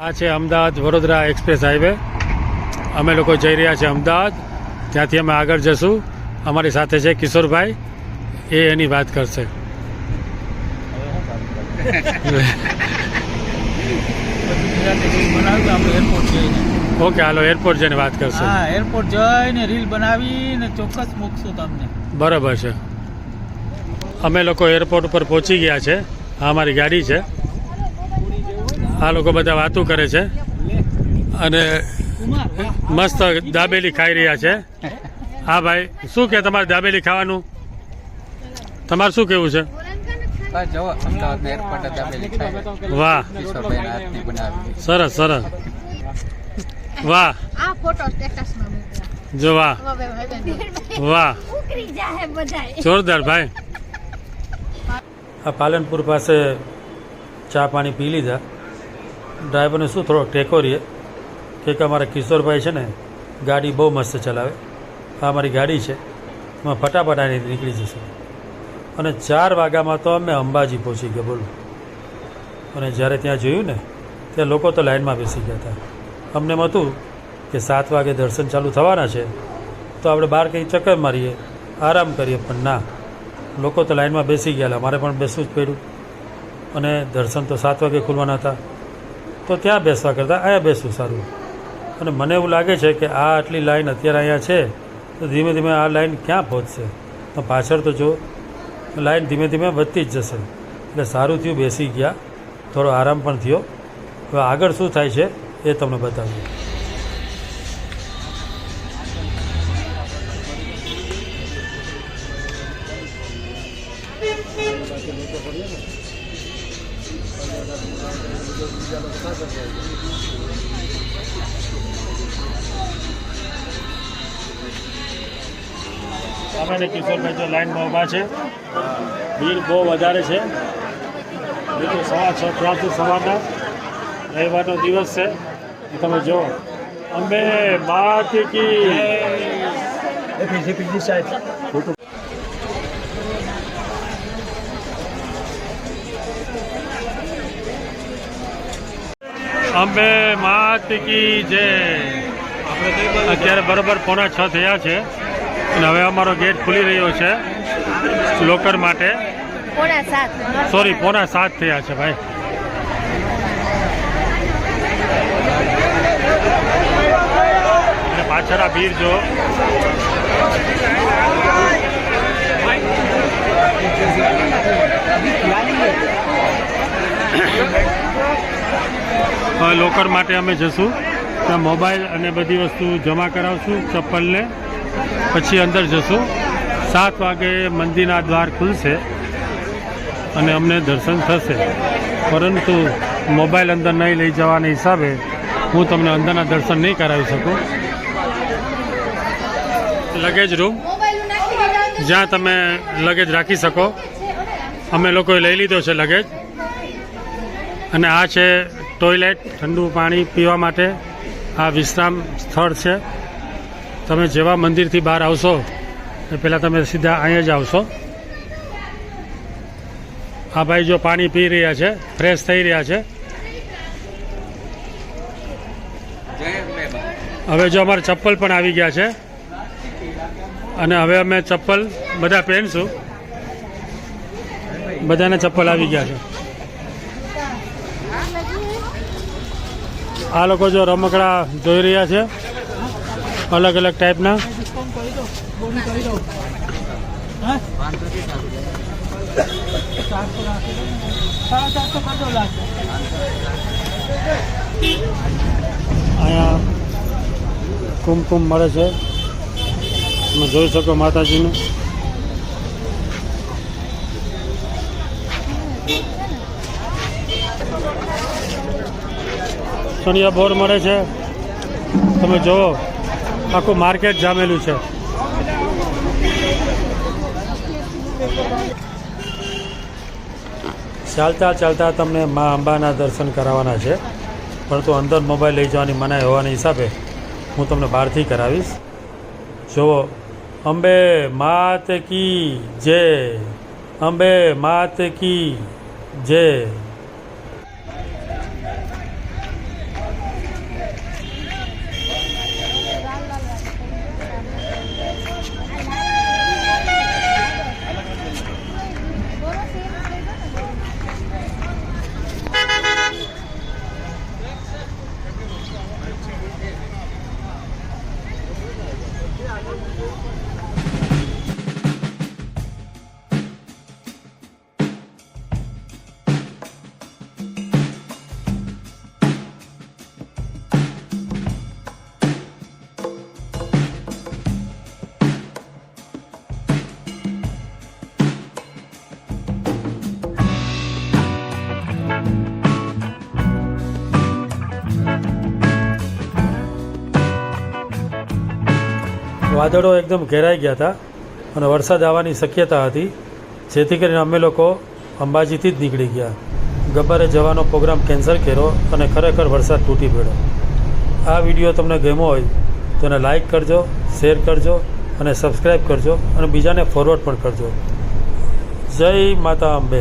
આ છે Ahmedabad Vadodara express highway. અમે લોકો જઈ રહ્યા છીએ અમદાવાદ. ત્યાંથી અમે આગળ જશું. અમારી સાથે છે કિશોરભાઈ. એ એની વાત કરશે. ઓકે હાલો એરપોર્ટ જઈને વાત કરશે. હા એરપોર્ટ જઈને રીલ બનાવીને ચોક્કસ મૂકશું તમને. બરાબર છે. અમે લોકો એરપોર્ટ ઉપર પહોંચી ગયા છે. આ અમારી ગાડી છે. આ લોકો બધા વાતો કરે છે. અને મસ્ત દાબેલી ખાઈ રહ્યા છે. હા ભાઈ શું કે તમારે દાબેલી ખાવાનું? તમારે શું કેવું છે? વાહ. સરસ સરસ. વાહ. જો વાહ. વાહ. જોરદાર ભાઈ. આ પાલનપુર પાસે ચા પાણી પી લીધા. ડ્રાઈવરને શું થોડો ટેકો રહીએ? કે અમારા કિશોરભાઈ છે ને, ગાડી બહુ મસ્ત ચલાવે. આ અમારી ગાડી છે. એમાં ફટાફટ આની નીકળી જશે. અને ચાર વાગ્યામાં તો અમે અંબાજી પહોંચી ગયા, બોલો. અને જ્યારે ત્યાં જોયું ને, ત્યાં લોકો તો લાઇનમાં બેસી ગયા હતા. અમને એમ હતું કે સાત વાગે દર્શન ચાલુ થવાના છે, તો આપણે બહાર કંઈ ચક્કર મારીએ, આરામ કરીએ, પણ ના. લોકો તો લાઇનમાં બેસી ગયા અમારે પણ બેસવું જ પડ્યું. અને દર્શન તો સાત વાગે ખુલવાના હતા. તો ત્યાં બેસવા કરતાં અહીંયા બેસવું સારું. અને મને એવું લાગે છે કે આ આટલી લાઈન અત્યારે અહીંયા છે, તો ધીમે ધીમે આ લાઈન ક્યાં પહોંચશે? તો પાછળ તો જો, લાઈન ધીમે ધીમે વધતી જ જશે. એટલે સારું થયું બેસી ગયા. થોડો આરામ પણ થયો. હવે આગળ શું થાય છે એ તમને બતાવ્યું અમે ને કિશોરભાઈ જો લાઈનમાં ઊભા છે ભીડ બહુ વધારે છે બીજું સવા છ ત્યાંથી સવારના રવિવારનો દિવસ છે તમે જુઓ અંબે બાકી કી અંબે માત કી જય. અત્યારે બરોબર પોણા છ થયા છે અને હવે અમારો ગેટ ખુલી રહ્યો છે લોકર માટે. સોરી પોણા સાત થયા છે ભાઈ. પાછળ આ ભીડ જો. લોકર માટે અમે જશું. ત્યાં મોબાઈલ અને બધી વસ્તુ જમા કરાવશું, ચપ્પલને. પછી અંદર જશું. સાત વાગે મંદિરના દ્વાર ખુલશે અને અમને દર્શન થશે. પરંતુ મોબાઈલ અંદર નહીં લઈ જવાના હિસાબે હું તમને અંદરના દર્શન નહીં કરાવી શકું. લગેજ રૂમ જ્યાં તમે લગેજ રાખી શકો. અમે લોકોએ લઈ લીધો છે લગેજ અને આ છે ટોયલેટ, ઠંડુ પાણી પીવા માટે. આ વિશ્રામ સ્થળ છે. તમે જેવા મંદિરથી બહાર આવશો, એ પહેલાં તમે સીધા અહીંયા જ આવશો. આ ભાઈ જો પાણી પી રહ્યા છે, ફ્રેશ થઈ રહ્યા છે. હવે જો અમારે ચપ્પલ પણ આવી ગયા છે. અને હવે અમે ચપ્પલ, બધા પહેરશું બધાને ચપ્પલ આવી ગયા છે. આ લોકો જો રમકડા જોઈ રહ્યા છે, અલગ અલગ ટાઈપના. અહીંયા કુમકુમ મળે છે. તમે જોઈ શકો માતાજીનું. ચણિયા બોર મળે છે. તમે જુઓ, આખું માર્કેટ જામેલું છે. ચાલતા ચાલતા તમને મા અંબાના દર્શન કરાવવાના છે. પરંતુ અંદર મોબાઈલ લઈ જવાની મનાઈ હોવાના હિસાબે હું તમને બહારથી કરાવીશ. જુઓ, અંબે માત કી જય, અંબે માત કી જય. વાદળો એકદમ ઘેરાઈ ગયા હતા અને વરસાદ આવવાની શક્યતા હતી, જેથી કરીને અમે લોકો અંબાજીથી જ નીકળી ગયા. ગબ્બરે જવાનો પ્રોગ્રામ કેન્સલ કર્યો અને ખરેખર વરસાદ તૂટી પડ્યો. આ વીડિયો તમને ગમ્યો હોય તો એને લાઇક કરજો, શેર કરજો અને સબસ્ક્રાઈબ કરજો અને બીજાને ફોરવર્ડ પણ કરજો. જય માતા અંબે.